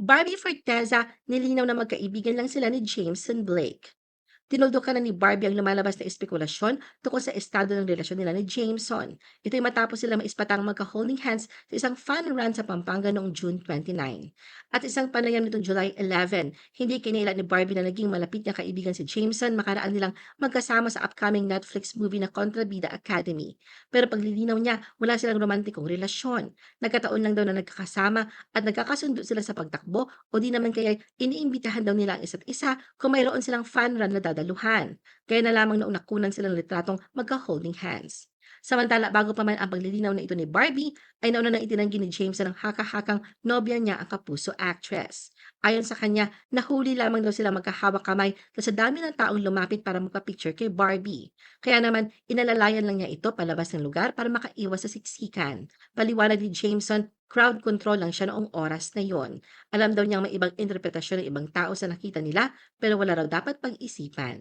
Barbie Forteza, nilinaw na magkaibigan lang sila ni Jameson Blake. Tinuldukan na ni Barbie ang lumalabas na espekulasyon tungkol sa estado ng relasyon nila ni Jameson. Ito'y matapos sila maispatang magka-holding hands sa isang fun run sa Pampanga noong June 29. At isang panayam nitong July 11, hindi kinailan ni Barbie na naging malapit niya kaibigan si Jameson makaraan nilang magkasama sa upcoming Netflix movie na Kontrabida Academy. Pero paglilinaw niya, wala silang romantikong relasyon. Nagkataon lang daw na nagkakasama at nagkakasundo sila sa pagtakbo o di naman kaya iniimbitahan daw nila ang isa't isa kung mayroon silang fun run na dadaluhan. Kaya na lamang noong nakunan silang litratong magka-holding hands. Samantala, bago pa man ang paglilinaw na ito ni Barbie, ay nauna nang itinanggi ni James na ng haka-hakang nobya niya ang kapuso actress. Ayon sa kanya, nahuli lamang daw sila magkahawak kamay sa dami ng taong lumapit para magpa-picture kay Barbie. Kaya naman, inalalayan lang niya ito palabas ng lugar para makaiwas sa siksikan. Paliwanag ni Jameson, crowd control lang siya noong oras na yon. Alam daw niyang may ibang interpretasyon ng ibang tao sa nakita nila, pero wala raw dapat pag-isipan.